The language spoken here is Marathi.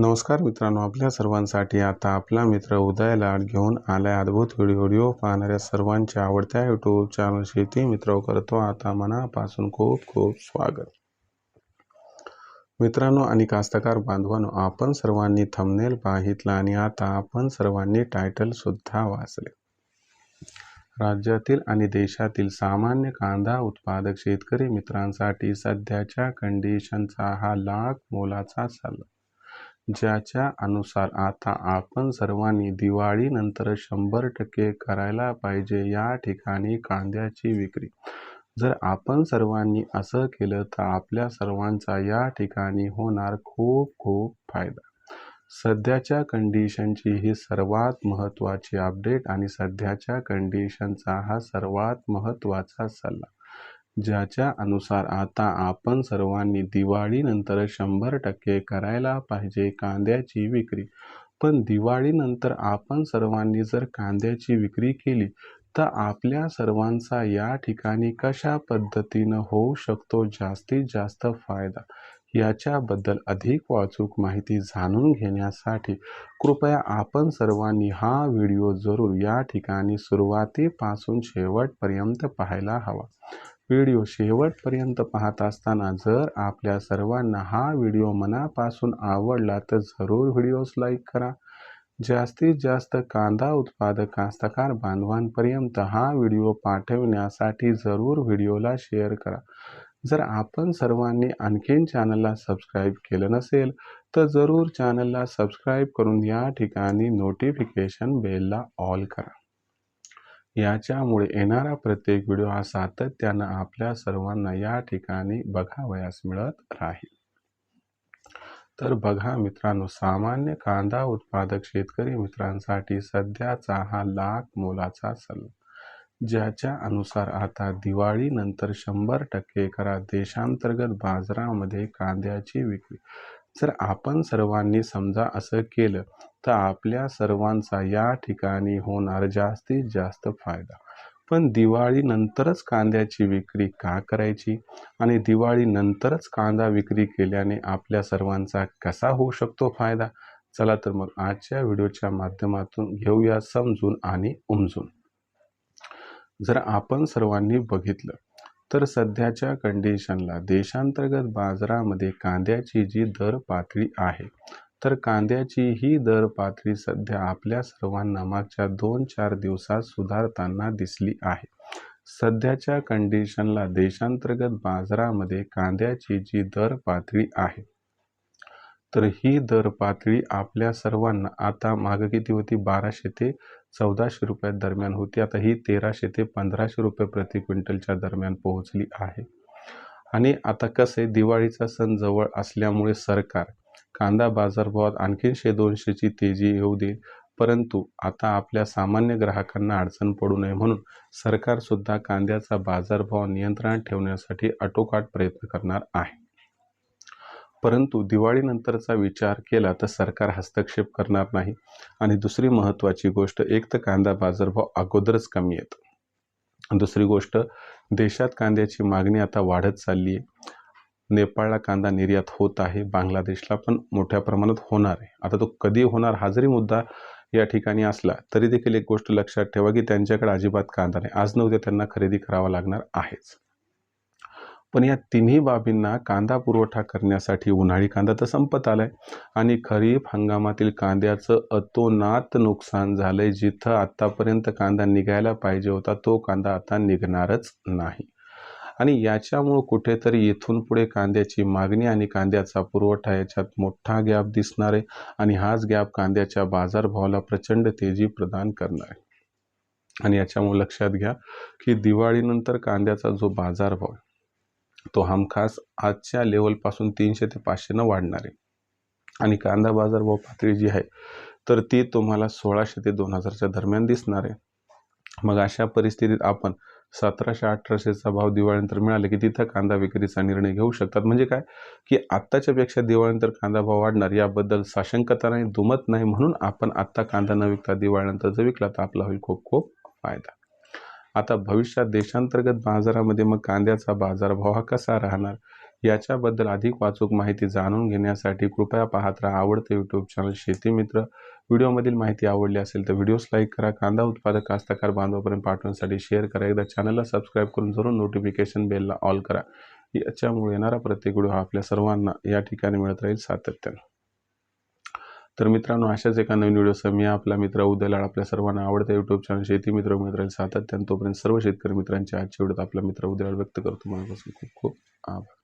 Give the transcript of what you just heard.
नमस्कार मित्रांनो आपल्या सर्वांसाठी आता आपला मित्र उदयला घेऊन आलाय अद्भुत व्हिडिओ व्हिडिओ पाहणाऱ्या सर्वांच्या आवडत्या यूट्यूब चॅनल शेती मित्र करतो आता मनापासून खूप खूप स्वागत. मित्रांनो आणि कास्तकार बांधवांनो आपण सर्वांनी थंबनेल पाहितला आणि आता आपण सर्वांनी टायटल सुद्धा वाचले. राज्यातील आणि देशातील सामान्य कांदा उत्पादक शेतकरी मित्रांसाठी सध्याच्या कंडिशनचा हा लाख मोलाचा सल्ला. ज्याच्या अनुसार आता आपण सर्वांनी दिवाळीनंतर शंभर टक्के करायला पाहिजे या ठिकाणी कांद्याची विक्री. जर आपण सर्वांनी असं केलं तर आपल्या सर्वांचा या ठिकाणी होणार खूप खूप फायदा. सध्याच्या कंडिशनची ही सर्वात महत्त्वाची अपडेट आणि सध्याच्या कंडिशनचा हा सर्वात महत्त्वाचा सल्ला. ज्याच्या अनुसार आता आपण सर्वांनी दिवाळीनंतर शंभर टक्के करायला पाहिजे कांद्याची विक्री. पण दिवाळीनंतर आपण सर्वांनी जर कांद्याची विक्री केली तर आपल्या सर्वांचा या ठिकाणी कशा पद्धतीनं होऊ शकतो जास्तीत जास्त फायदा? याच्याबद्दल अधिक वाचूक माहिती जाणून घेण्यासाठी कृपया आपण सर्वांनी हा व्हिडिओ जरूर या ठिकाणी सुरुवातीपासून शेवटपर्यंत पाहायला हवा. व्हिडिओ शेवटपर्यंत पाहत असताना जर आपल्या सर्वांना हा व्हिडिओ मनापासून आवडला तर जरूर व्हिडिओस लाईक करा. जास्तीत जास्त कांदा उत्पादक कास्तकार बांधवांपर्यंत हा व्हिडिओ पाठवण्यासाठी जरूर व्हिडिओला शेअर करा. जर आपण सर्वांनी आणखीन चॅनलला सबस्क्राईब केलं नसेल तर जरूर चॅनलला सबस्क्राईब करून या ठिकाणी नोटिफिकेशन बेलला ऑल करा. याच्यामुळे येणारा प्रत्येक व्हिडिओ हा सातत्यानं आपल्या सर्वांना या ठिकाणी बघावयास मिळत राहील. तर बघा मित्रांनो सामान्य कांदा उत्पादक शेतकरी मित्रांसाठी सध्याचा हा लाख मोलाचा सल्ला ज्याच्या अनुसार आता दिवाळीनंतर शंभर टक्के करा देशांतर्गत बाजारामध्ये कांद्याची विक्री. जर आपण सर्वांनी समजा असं केलं तर आपल्या सर्वांचा या ठिकाणी होणार जास्तीत जास्त फायदा. पण दिवाळीनंतरच कांद्याची विक्री का करायची? आणि दिवाळीनंतरच कांदा विक्री केल्याने आपल्या सर्वांचा कसा होऊ शकतो फायदा? चला तर मग आजच्या व्हिडिओच्या माध्यमातून घेऊया समजून आणि उमजून. जर आपण सर्वांनी बघितलं तर सध्याच्या कंडिशनला देशांतर्गत बाजारामध्ये कांद्याची जी दर पातळी आहे तर कांद्याची ही दर पातळी सध्या आपल्या सर्वांना मागच्या दोन चार दिवसात सुधारताना दिसली आहे. सध्याच्या कंडिशनला देशांतर्गत बाजारामध्ये कांद्याची जी दर पातळी आहे तर ही दर पातळी आपल्या सर्वांना आता मागं किती होती? बाराशे ते चौदाशे रुपया दरम्यान होती. आता ही तेराशे ते पंधराशे रुपये प्रति क्विंटलच्या दरम्यान पोहोचली आहे. आणि आता कसं आहे? दिवाळीचा सण जवळ असल्यामुळे सरकार कांदा बाजारभावात आणखीनशे दोनशेची तेजी येऊ देईल परंतु आता आपल्या सामान्य ग्राहकांना अडचण पडू नये म्हणून सरकारसुद्धा कांद्याचा बाजारभाव नियंत्रणात ठेवण्यासाठी आटोकाट प्रयत्न करणार आहे. परंतु दिवाळीनंतरचा विचार केला तर सरकार हस्तक्षेप करणार नाही. आणि दुसरी महत्त्वाची गोष्ट एक तर कांदा बाजारभाव अगोदरच कमी आहेत दुसरी गोष्ट देशात कांद्याची मागणी आता वाढत चालली आहे. नेपाळला कांदा निर्यात होत आहे बांगलादेशला पण मोठ्या प्रमाणात होणार आहे. आता तो कधी होणार हा जरी मुद्दा या ठिकाणी असला तरी देखील एक गोष्ट लक्षात ठेवा की त्यांच्याकडे अजिबात कांदा नाही. आज न उद्या त्यांना खरेदी करावा लागणार आहेच. पण या तिन्ही बाबींना कांदा पुरवठा करण्यासाठी उन्हाळी कांदा तर संपत आलाय. आणि खरीप हंगामातील कांद्याचं अतोनात नुकसान झालंय जिथं आतापर्यंत कांदा निघायला पाहिजे होता तो कांदा आता निघणारच नाही. आणि याच्यामुळं कुठेतरी इथून पुढे कांद्याची मागणी आणि कांद्याचा पुरवठा याच्यात मोठा गॅप दिसणार आहे आणि हाच गॅप कांद्याच्या बाजारभावाला प्रचंड तेजी प्रदान करणार आहे. आणि याच्यामुळे लक्षात घ्या की दिवाळीनंतर कांद्याचा जो बाजारभाव आहे तो हमखास आजच्या लेवलपासून तीनशे ते पाचशेनं वाढणार आहे. आणि कांदा बाजारभाव पातळी जी आहे तर ती तुम्हाला सोळाशे ते दोन हजारच्या दरम्यान दिसणार आहे. मग अशा परिस्थितीत आपण सतराशे अठराशेचा भाव दिवाळीनंतर मिळाले की तिथं कांदा विक्रीचा निर्णय घेऊ शकतात. म्हणजे काय? की आत्ताच्या पेक्षा दिवाळीनंतर कांदा भाव वाढणार याबद्दल साशंकता नाही दुमत नाही म्हणून आपण आत्ता कांदा न विकता दिवाळीनंतर जर विकला तर आपला होईल खूप खूप फायदा. आता भविष्यात देशांतर्गत बाजारामध्ये मग कांद्याचा बाजारभाव हा कसा राहणार? याच्याबद्दल अधिक वाचूक माहिती जाणून घेण्यासाठी कृपया पाहत राहा आवडते यूट्यूब चॅनल शेतीमित्र व्हिडिओमधील माहिती आवडली असेल तर व्हिडिओस लाईक करा कांदा उत्पादक कास्तकार बांधवापर्यंत पाठवण्यासाठी शेअर करा. एकदा चॅनलला सबस्क्राईब करून जरूर नोटिफिकेशन बेलला ऑल करा. याच्यामुळे येणारा प्रत्येक व्हिडिओ हा आपल्या सर्वांना या ठिकाणी मिळत राहील सातत्यानं. तर मित्रांनो अशाच एका नवीन व्हिडिओसह मी आपला मित्र उदयलाड आपल्या सर्वांना आवडत्या यूट्यूब चॅनल शेती मित्र मिळत राहील सातत्यानं तोपर्यंत सर्व शेतकरी मित्रांच्या आजच्या व्हिडिओत आपला मित्र उदयलाड व्यक्त करतो. मनापासून खूप खूप आभार.